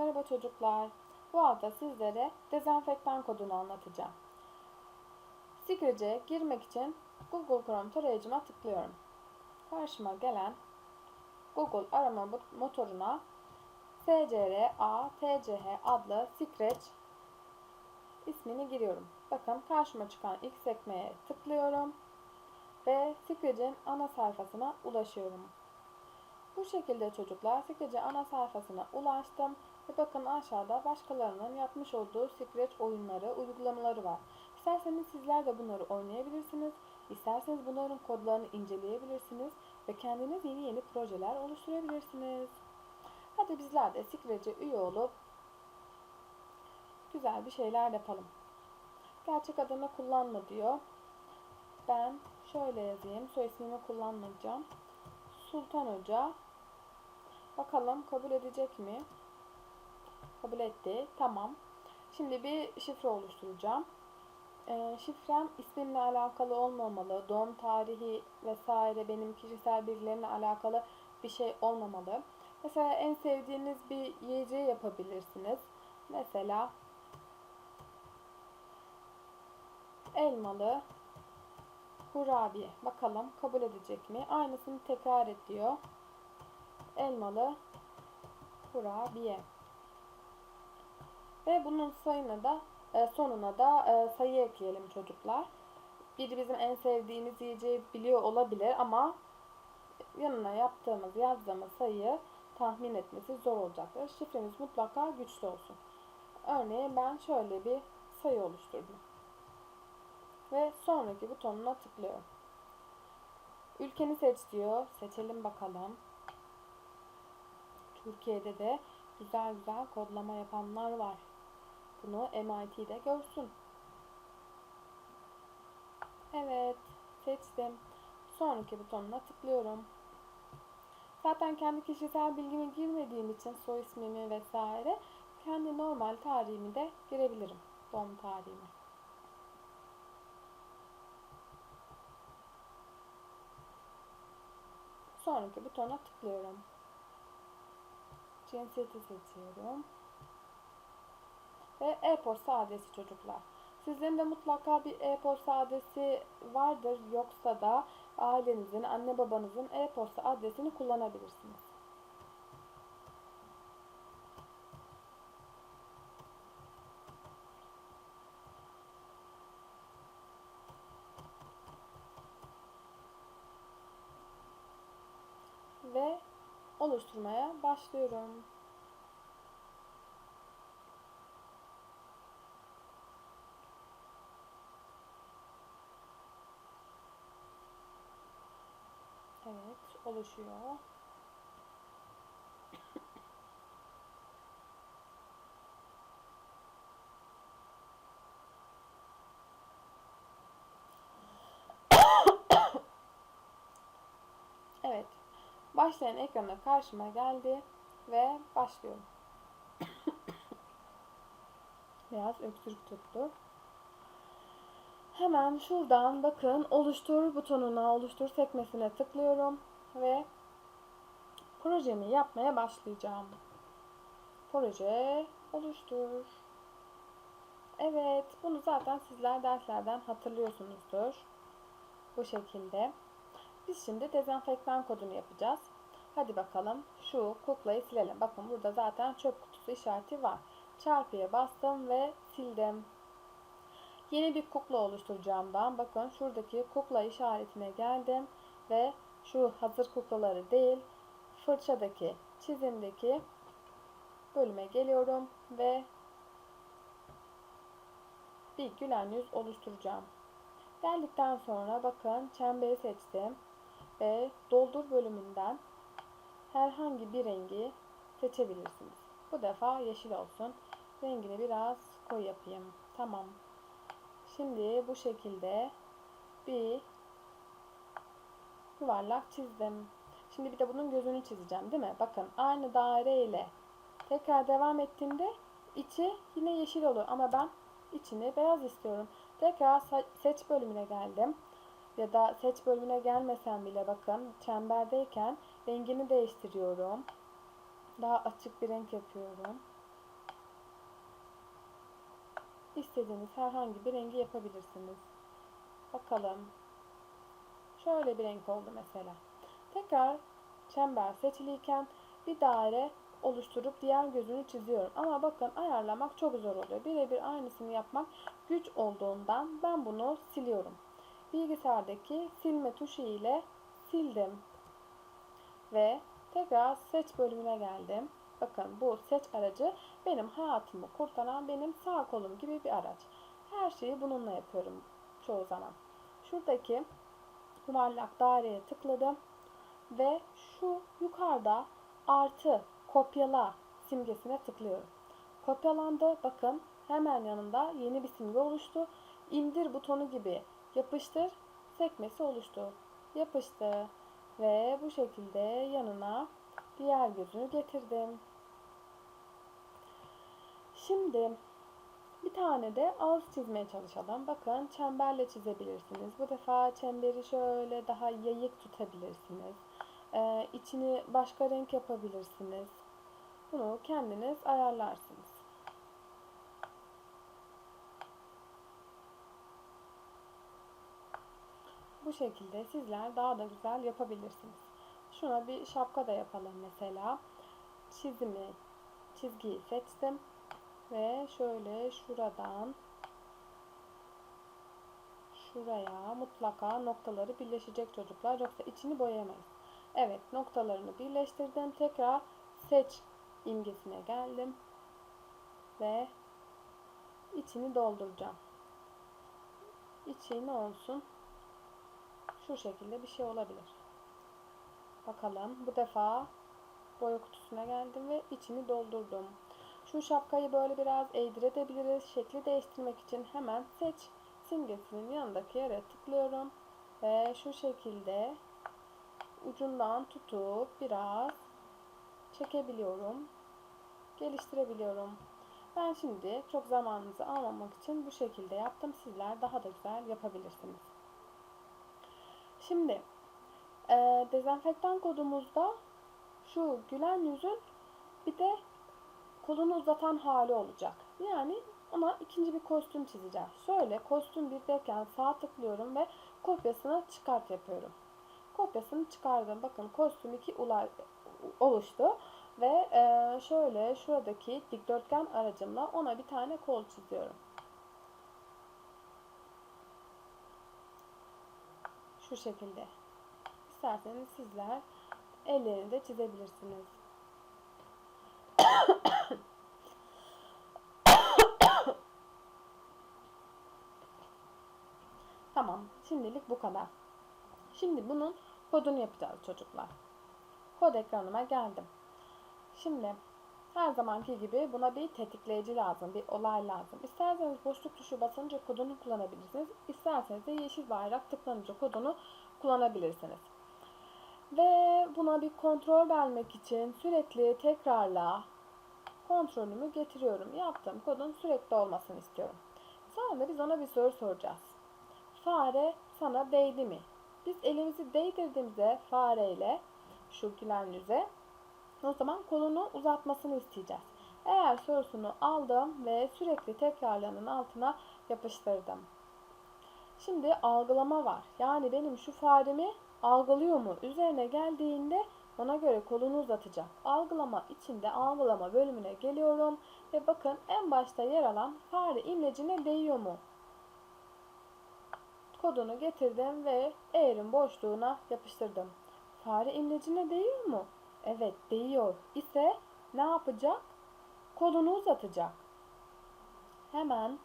Merhaba çocuklar. Bu hafta sizlere dezenfektan kodunu anlatacağım. Secret'e girmek için Google Chrome tarayıcıma tıklıyorum. Karşıma gelen Google arama motoruna SCRATCH adlı Secret ismini giriyorum. Bakın karşıma çıkan ilk sekmeye tıklıyorum ve Secret'in ana sayfasına ulaşıyorum. Bu şekilde çocuklar Secret'e ana sayfasına ulaştım ve bakın aşağıda başkalarının yapmış olduğu Secret oyunları, uygulamaları var. İsterseniz sizler de bunları oynayabilirsiniz. İsterseniz bunların kodlarını inceleyebilirsiniz ve kendiniz yeni yeni projeler oluşturabilirsiniz. Hadi bizler de Secret'e üye olup güzel bir şeyler yapalım. Gerçek adını kullanma diyor. Ben şöyle yazayım. Soy ismimi kullanmayacağım. Sultan Hoca. Bakalım kabul edecek mi? Kabul etti. Tamam. Şimdi bir şifre oluşturacağım. E, şifrem ismimle alakalı olmamalı. Doğum tarihi vesaire benim kişisel bilgilerimle alakalı bir şey olmamalı. Mesela en sevdiğiniz bir yiyeceği yapabilirsiniz. Mesela elmalı kurabiye. Bakalım kabul edecek mi? Aynısını tekrar et diyor. Elmalı kurabiye. Ve bunun sayına da e, sonuna da e, sayı ekleyelim çocuklar. Biri bizim en sevdiğimiz yiyeceği biliyor olabilir ama yanına yaptığımız, yazdığımız sayıyı tahmin etmesi zor olacaktır. Şifremiz mutlaka güçlü olsun. Örneğin ben şöyle bir sayı oluşturdum. Ve sonraki butonuna tıklıyorum. Ülkeni seç diyor. Seçelim bakalım. Türkiye'de de güzel güzel kodlama yapanlar var. Bunu MIT'de görsün. Evet, seçtim. Sonraki butonuna tıklıyorum. Zaten kendi kişisel bilgimi girmediğim için soy ismimi vesaire kendi normal tarihimi de girebilirim. Doğum tarihimi. Sonraki butona tıklıyorum. Cinsiyeti seçiyorum. Ve e-posta adresi çocuklar. Sizlerin de mutlaka bir e-posta adresi vardır. Yoksa da ailenizin, anne babanızın e-posta adresini kullanabilirsiniz. Ve oluşturmaya başlıyorum. Evet, oluşuyor. Evet, başlayan ekrana karşıma geldi ve başlıyorum. Biraz öksürük tuttu. Hemen şuradan bakın oluştur butonuna, oluştur sekmesine tıklıyorum ve projemi yapmaya başlayacağım. Proje oluştur. Evet, bunu zaten sizler derslerden hatırlıyorsunuzdur. Bu şekilde. Biz şimdi dezenfektan kodunu yapacağız. Hadi bakalım şu kuklayı silelim. Bakın burada zaten çöp kutusu işareti var. Çarpıya bastım ve sildim. Yeni bir kukla oluşturacağım ben. Bakın şuradaki kukla işaretine geldim ve şu hazır kuklaları değil fırçadaki çizimdeki bölüme geliyorum ve bir gülen yüz oluşturacağım. Geldikten sonra bakın çemberi seçtim ve doldur bölümünden herhangi bir rengi seçebilirsiniz. Bu defa yeşil olsun. Rengini biraz koyu yapayım. Tamam. Şimdi bu şekilde bir yuvarlak çizdim. Şimdi bir de bunun gözünü çizeceğim değil mi? Bakın aynı daire ile tekrar devam ettiğimde içi yine yeşil olur ama ben içini beyaz istiyorum. Tekrar seç bölümüne geldim. Ya da seç bölümüne gelmesem bile bakın çemberdeyken rengini değiştiriyorum. Daha açık bir renk yapıyorum. istediğiniz herhangi bir rengi yapabilirsiniz. Bakalım. Şöyle bir renk oldu mesela. Tekrar çember seçiliyken bir daire oluşturup diğer gözünü çiziyorum. Ama bakın ayarlamak çok zor oluyor. Birebir aynısını yapmak güç olduğundan ben bunu siliyorum. Bilgisayardaki silme tuşu ile sildim. Ve tekrar seç bölümüne geldim. Bakın bu seç aracı benim hayatımı kurtaran benim sağ kolum gibi bir araç. Her şeyi bununla yapıyorum çoğu zaman. Şuradaki yuvarlak daireye tıkladım ve şu yukarıda artı kopyala simgesine tıklıyorum. Kopyalandı. Bakın hemen yanında yeni bir simge oluştu. İndir butonu gibi yapıştır sekmesi oluştu. Yapıştı ve bu şekilde yanına diğer gözünü getirdim. Şimdi bir tane de ağız çizmeye çalışalım. Bakın çemberle çizebilirsiniz. Bu defa çemberi şöyle daha yayık tutabilirsiniz. Ee, içini başka renk yapabilirsiniz. Bunu kendiniz ayarlarsınız. Bu şekilde sizler daha da güzel yapabilirsiniz. Şuna bir şapka da yapalım mesela. Çizimi, çizgiyi seçtim. Ve şöyle şuradan şuraya mutlaka noktaları birleşecek çocuklar. Yoksa içini boyayamayız. Evet noktalarını birleştirdim. Tekrar seç imgesine geldim. Ve içini dolduracağım. İçi ne olsun? Şu şekilde bir şey olabilir. Bakalım. Bu defa boya kutusuna geldim ve içini doldurdum. Şu şapkayı böyle biraz eğdirebiliriz. Şekli değiştirmek için hemen seç simgesinin yanındaki yere tıklıyorum. Ve şu şekilde ucundan tutup biraz çekebiliyorum. Geliştirebiliyorum. Ben şimdi çok zamanınızı almamak için bu şekilde yaptım. Sizler daha da güzel yapabilirsiniz. Şimdi e, dezenfektan kodumuzda şu gülen yüzün bir de kolunu uzatan hali olacak. Yani ona ikinci bir kostüm çizeceğim. Şöyle kostüm birdeyken sağ tıklıyorum ve kopyasını çıkart yapıyorum. Kopyasını çıkardım. Bakın kostüm 2 oluştu. Ve e, şöyle şuradaki dikdörtgen aracımla ona bir tane kol çiziyorum. Şu şekilde. İsterseniz sizler ellerinde çizebilirsiniz. Tamam. Şimdilik bu kadar. Şimdi bunun kodunu yapacağız çocuklar. Kod ekranıma geldim. Şimdi her zamanki gibi buna bir tetikleyici lazım, bir olay lazım. İsterseniz boşluk tuşu basınca kodunu kullanabilirsiniz. İsterseniz de yeşil bayrak tıklanınca kodunu kullanabilirsiniz. Ve buna bir kontrol vermek için sürekli tekrarla kontrolümü getiriyorum. Yaptığım kodun sürekli olmasını istiyorum. Sonra biz ona bir soru soracağız. Fare sana değdi mi? Biz elimizi değdirdiğimizde fareyle şu gülen o zaman kolunu uzatmasını isteyeceğiz. Eğer sorusunu aldım ve sürekli tekrarlanan altına yapıştırdım. Şimdi algılama var. Yani benim şu faremi algılıyor mu? Üzerine geldiğinde ona göre kolunu uzatacak. Algılama içinde algılama bölümüne geliyorum ve bakın en başta yer alan fare imlecine değiyor mu? Kodunu getirdim ve eğerin boşluğuna yapıştırdım. Fare imlecine değiyor mu? Evet değiyor ise ne yapacak? Kolunu uzatacak. Hemen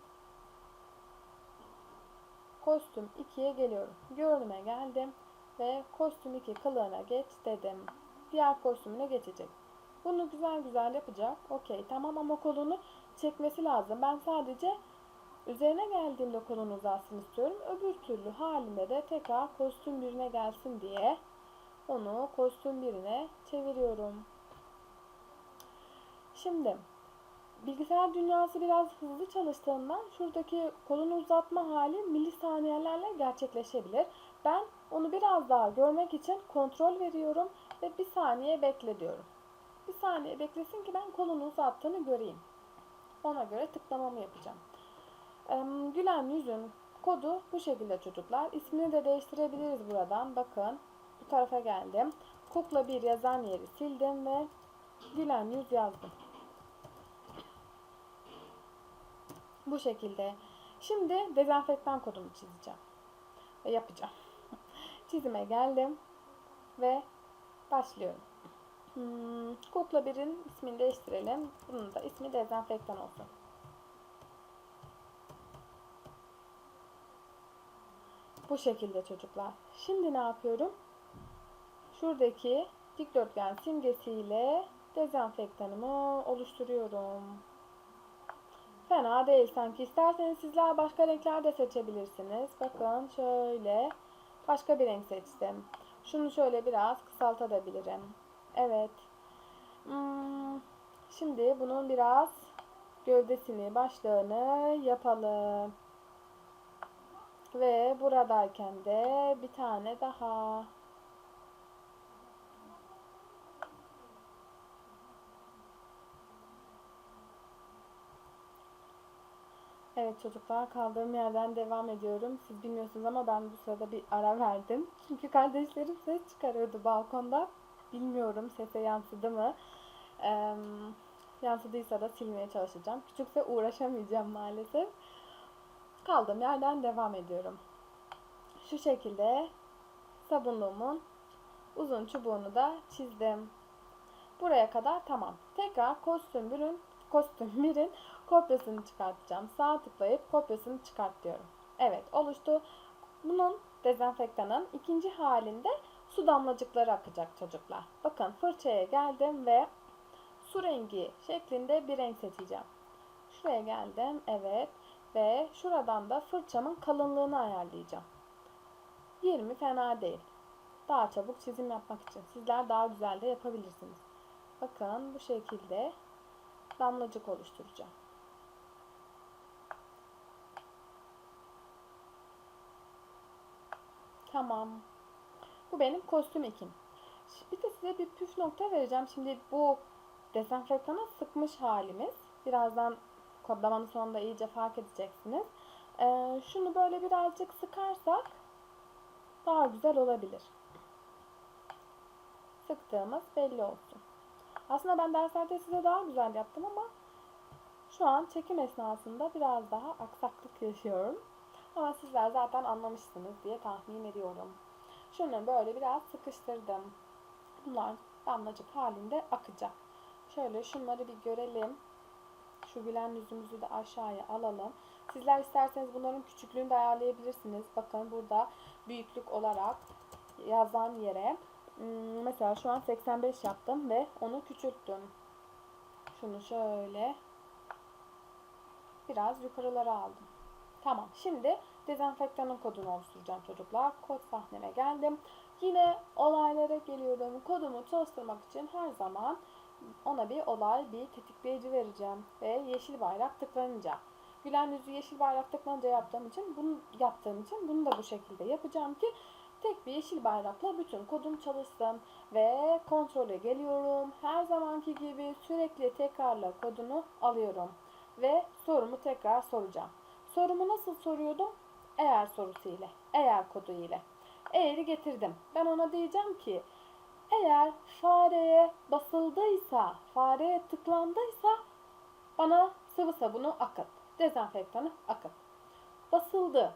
kostüm 2'ye geliyorum. Görünüme geldim ve kostüm 2 kılığına geç dedim. Diğer kostümüne geçecek. Bunu güzel güzel yapacak. Okey tamam ama kolunu çekmesi lazım. Ben sadece üzerine geldiğimde kolunu uzatsın istiyorum. Öbür türlü halinde de tekrar kostüm birine gelsin diye onu kostüm birine çeviriyorum. Şimdi bilgisayar dünyası biraz hızlı çalıştığından şuradaki kolunu uzatma hali milisaniyelerle gerçekleşebilir. Ben onu biraz daha görmek için kontrol veriyorum ve bir saniye bekle diyorum. Bir saniye beklesin ki ben kolunu uzattığını göreyim. Ona göre tıklamamı yapacağım. Gülen yüzün kodu bu şekilde çocuklar. İsmini de değiştirebiliriz buradan. Bakın bu tarafa geldim. Kukla bir yazan yeri sildim ve Gülen yüz yazdım. Bu şekilde. Şimdi dezenfektan kodumu çizeceğim. Ve yapacağım. Çizime geldim. Ve başlıyorum. Hmm, Kukla 1'in ismini değiştirelim. Bunun da ismi dezenfektan olsun. Bu şekilde çocuklar. Şimdi ne yapıyorum? Şuradaki dikdörtgen simgesiyle dezenfektanımı oluşturuyorum. Fena değil sanki. İsterseniz sizler başka renkler de seçebilirsiniz. Bakın şöyle başka bir renk seçtim. Şunu şöyle biraz kısaltabilirim. Evet. Hmm, Şimdi bunun biraz gövdesini, başlığını yapalım. Ve buradayken de bir tane daha. Evet çocuklar kaldığım yerden devam ediyorum. Siz bilmiyorsunuz ama ben bu sırada bir ara verdim. Çünkü kardeşlerim ses çıkarıyordu balkonda. Bilmiyorum sese yansıdı mı? Ee, yansıdıysa da silmeye çalışacağım. Küçükse uğraşamayacağım maalesef. Kaldığım yerden devam ediyorum. Şu şekilde sabunluğumun uzun çubuğunu da çizdim. Buraya kadar tamam. Tekrar kostüm birin, kostüm birin kopyasını çıkartacağım. Sağ tıklayıp kopyasını çıkart diyorum. Evet oluştu. Bunun dezenfektanın ikinci halinde su damlacıkları akacak çocuklar. Bakın fırçaya geldim ve su rengi şeklinde bir renk seçeceğim. Şuraya geldim. Evet. Ve şuradan da fırçamın kalınlığını ayarlayacağım. 20 fena değil. Daha çabuk çizim yapmak için. Sizler daha güzel de yapabilirsiniz. Bakın bu şekilde damlacık oluşturacağım. Tamam. Bu benim kostüm ekim. Bir de size bir püf nokta vereceğim. Şimdi bu dezenfektana sıkmış halimiz. Birazdan kodlamanın sonunda iyice fark edeceksiniz. Ee, şunu böyle birazcık sıkarsak daha güzel olabilir. Sıktığımız belli olsun. Aslında ben derslerde size daha güzel yaptım ama şu an çekim esnasında biraz daha aksaklık yaşıyorum. Ama sizler zaten anlamışsınız diye tahmin ediyorum. Şunu böyle biraz sıkıştırdım. Bunlar damlacık halinde akacak. Şöyle şunları bir görelim. Şu gülen yüzümüzü de aşağıya alalım. Sizler isterseniz bunların küçüklüğünü de ayarlayabilirsiniz. Bakın burada büyüklük olarak yazan yere hmm, mesela şu an 85 yaptım ve onu küçülttüm. Şunu şöyle biraz yukarılara aldım. Tamam. Şimdi dezenfektanın kodunu oluşturacağım çocuklar. Kod sahneme geldim. Yine olaylara geliyorum. Kodumu çalıştırmak için her zaman ona bir olay, bir tetikleyici vereceğim. Ve yeşil bayrak tıklanınca. Gülen yüzü yeşil bayrak tıklanınca yaptığım için bunu yaptığım için bunu da bu şekilde yapacağım ki tek bir yeşil bayrakla bütün kodum çalışsın ve kontrole geliyorum. Her zamanki gibi sürekli tekrarla kodunu alıyorum ve sorumu tekrar soracağım. Sorumu nasıl soruyordum? Eğer sorusu ile, eğer kodu ile. Eğeri getirdim. Ben ona diyeceğim ki eğer fareye basıldıysa, fareye tıklandıysa bana sıvı sabunu akıt. Dezenfektanı akıt. Basıldı,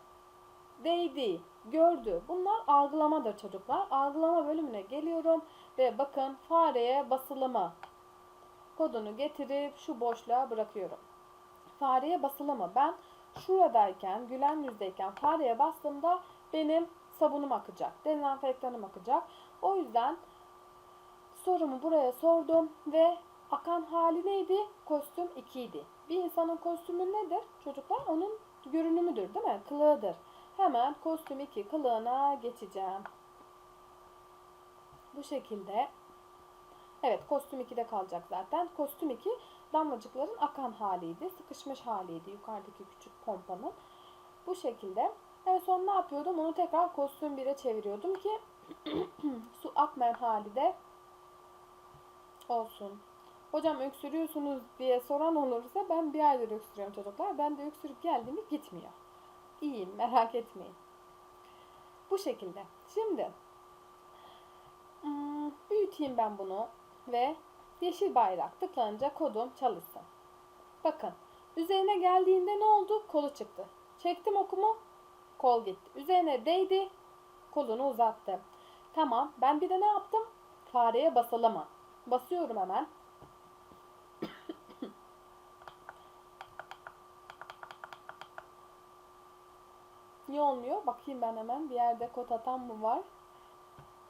değdi, gördü. Bunlar algılamadır çocuklar. Algılama bölümüne geliyorum ve bakın fareye basılı mı? Kodunu getirip şu boşluğa bırakıyorum. Fareye basılı mı? Ben şuradayken, gülen yüzdeyken fareye bastığımda benim sabunum akacak, dezenfektanım akacak. O yüzden sorumu buraya sordum ve akan hali neydi? Kostüm 2 idi. Bir insanın kostümü nedir? Çocuklar onun görünümüdür değil mi? Kılığıdır. Hemen kostüm 2 kılığına geçeceğim. Bu şekilde. Evet kostüm 2'de kalacak zaten. Kostüm 2 damlacıkların akan haliydi. Sıkışmış haliydi yukarıdaki küçük pompanın. Bu şekilde. En son ne yapıyordum? Onu tekrar kostüm 1'e çeviriyordum ki su akmayan hali de olsun. Hocam öksürüyorsunuz diye soran olursa ben bir aydır öksürüyorum çocuklar. Ben de öksürük geldi mi gitmiyor. İyiyim merak etmeyin. Bu şekilde. Şimdi hmm, büyüteyim ben bunu ve yeşil bayrak tıklanınca kodum çalışsın. Bakın üzerine geldiğinde ne oldu? Kolu çıktı. Çektim okumu kol gitti. Üzerine değdi kolunu uzattı. Tamam ben bir de ne yaptım? Fareye basalım mı? Basıyorum hemen. Niye olmuyor? Bakayım ben hemen. Bir yerde kod atan mı var?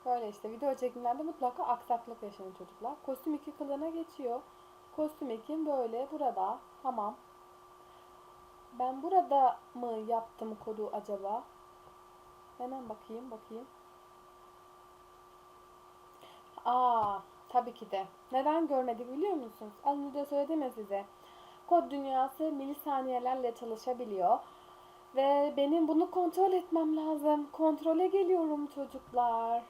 Böyle işte video çekimlerde mutlaka aksaklık yaşanır çocuklar. Kostüm 2 kılığına geçiyor. Kostüm 2 böyle burada. Tamam. Ben burada mı yaptım kodu acaba? Hemen bakayım bakayım. Aa, tabii ki de. Neden görmedik biliyor musunuz? Az önce söyledim ya size. Kod dünyası milisaniyelerle çalışabiliyor. Ve benim bunu kontrol etmem lazım. Kontrole geliyorum çocuklar.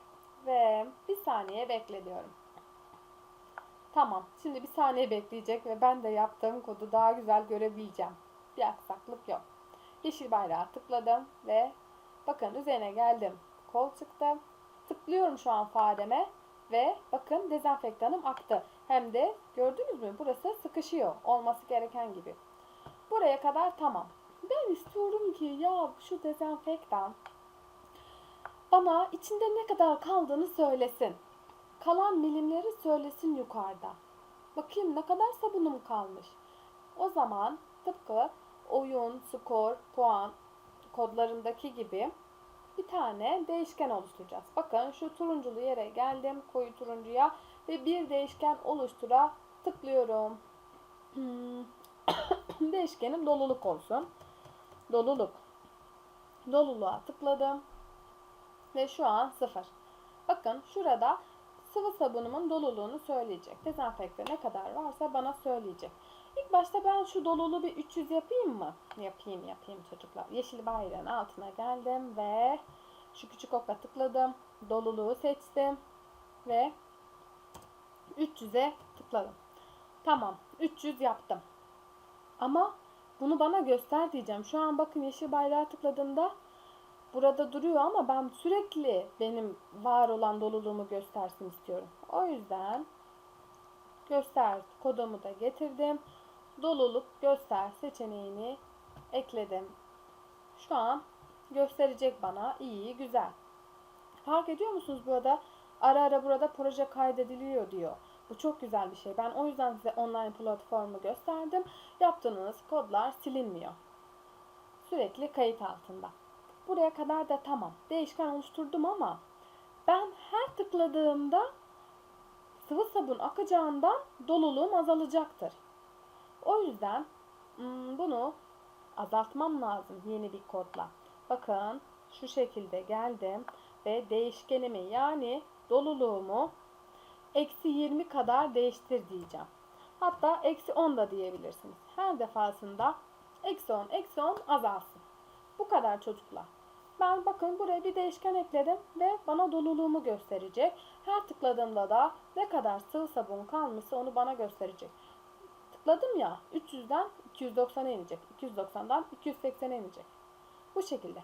Ve bir saniye bekle diyorum. Tamam. Şimdi bir saniye bekleyecek ve ben de yaptığım kodu daha güzel görebileceğim. Bir aksaklık yok. Yeşil bayrağı tıkladım ve bakın üzerine geldim. Kol çıktı. Tıklıyorum şu an fareme ve bakın dezenfektanım aktı. Hem de gördünüz mü burası sıkışıyor. Olması gereken gibi. Buraya kadar tamam. Ben istiyorum ki ya şu dezenfektan bana içinde ne kadar kaldığını söylesin. Kalan milimleri söylesin yukarıda. Bakayım ne kadar sabunum kalmış. O zaman tıpkı oyun, skor, puan kodlarındaki gibi bir tane değişken oluşturacağız. Bakın şu turunculu yere geldim koyu turuncuya ve bir değişken oluştura tıklıyorum. Hmm. Değişkenim doluluk olsun. Doluluk. Doluluğa tıkladım. Ve şu an sıfır. Bakın şurada sıvı sabunumun doluluğunu söyleyecek. Dezenfekte ne kadar varsa bana söyleyecek. İlk başta ben şu doluluğu bir 300 yapayım mı? Yapayım yapayım çocuklar. Yeşil bayrağın altına geldim ve şu küçük oka tıkladım. Doluluğu seçtim. Ve 300'e tıkladım. Tamam 300 yaptım. Ama bunu bana göster diyeceğim. Şu an bakın yeşil bayrağı tıkladığımda burada duruyor ama ben sürekli benim var olan doluluğumu göstersin istiyorum. O yüzden göster kodumu da getirdim. Doluluk göster seçeneğini ekledim. Şu an gösterecek bana. iyi güzel. Fark ediyor musunuz burada? Ara ara burada proje kaydediliyor diyor. Bu çok güzel bir şey. Ben o yüzden size online platformu gösterdim. Yaptığınız kodlar silinmiyor. Sürekli kayıt altında. Buraya kadar da tamam. Değişken oluşturdum ama ben her tıkladığımda sıvı sabun akacağından doluluğum azalacaktır. O yüzden hmm, bunu azaltmam lazım yeni bir kodla. Bakın şu şekilde geldim ve değişkenimi yani doluluğumu eksi 20 kadar değiştir diyeceğim. Hatta eksi 10 da diyebilirsiniz. Her defasında eksi 10, eksi 10 azalsın. Bu kadar çocuklar. Ben bakın buraya bir değişken ekledim ve bana doluluğumu gösterecek. Her tıkladığımda da ne kadar sıvı sabun kalmışsa onu bana gösterecek. Tıkladım ya 300'den 290'a inecek. 290'dan 280'e inecek. Bu şekilde.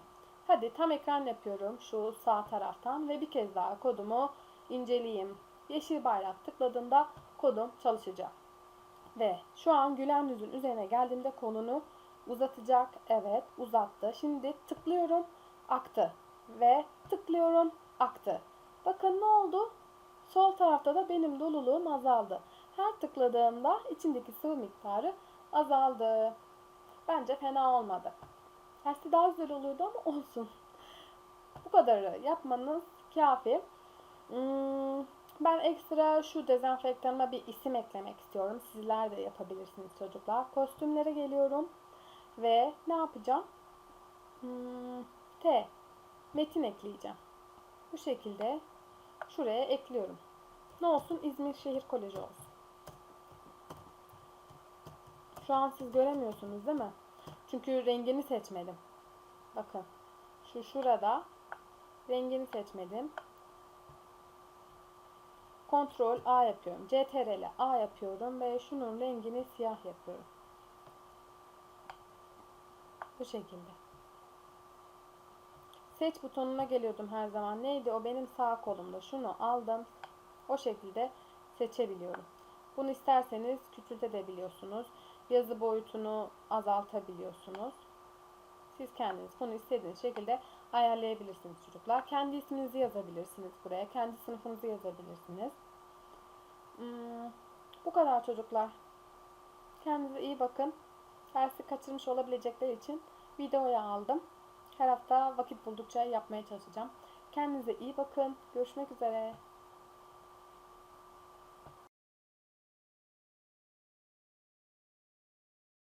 Hadi tam ekran yapıyorum şu sağ taraftan ve bir kez daha kodumu inceleyeyim. Yeşil bayrak tıkladığımda kodum çalışacak. Ve şu an gülen yüzün üzerine geldiğimde kolunu uzatacak. Evet uzattı. Şimdi tıklıyorum aktı. Ve tıklıyorum aktı. Bakın ne oldu? Sol tarafta da benim doluluğum azaldı. Her tıkladığımda içindeki sıvı miktarı azaldı. Bence fena olmadı. Tersi daha güzel olurdu ama olsun. Bu kadarı yapmanız kafi. Hmm, ben ekstra şu dezenfektanıma bir isim eklemek istiyorum. Sizler de yapabilirsiniz çocuklar. Kostümlere geliyorum. Ve ne yapacağım? Hmm, T. Metin ekleyeceğim. Bu şekilde şuraya ekliyorum. Ne olsun? İzmir Şehir Koleji olsun. Şu an siz göremiyorsunuz değil mi? Çünkü rengini seçmedim. Bakın. Şu şurada rengini seçmedim. Ctrl A yapıyorum. CTRL A yapıyorum ve şunun rengini siyah yapıyorum. Bu şekilde. Seç butonuna geliyordum her zaman. Neydi o benim sağ kolumda. Şunu aldım. O şekilde seçebiliyorum. Bunu isterseniz küçültebiliyorsunuz. Yazı boyutunu azaltabiliyorsunuz. Siz kendiniz bunu istediğiniz şekilde ayarlayabilirsiniz çocuklar. Kendi isminizi yazabilirsiniz buraya. Kendi sınıfınızı yazabilirsiniz. Hmm, bu kadar çocuklar. Kendinize iyi bakın. Dersi kaçırmış olabilecekler için videoya aldım. Her hafta vakit buldukça yapmaya çalışacağım. Kendinize iyi bakın. Görüşmek üzere.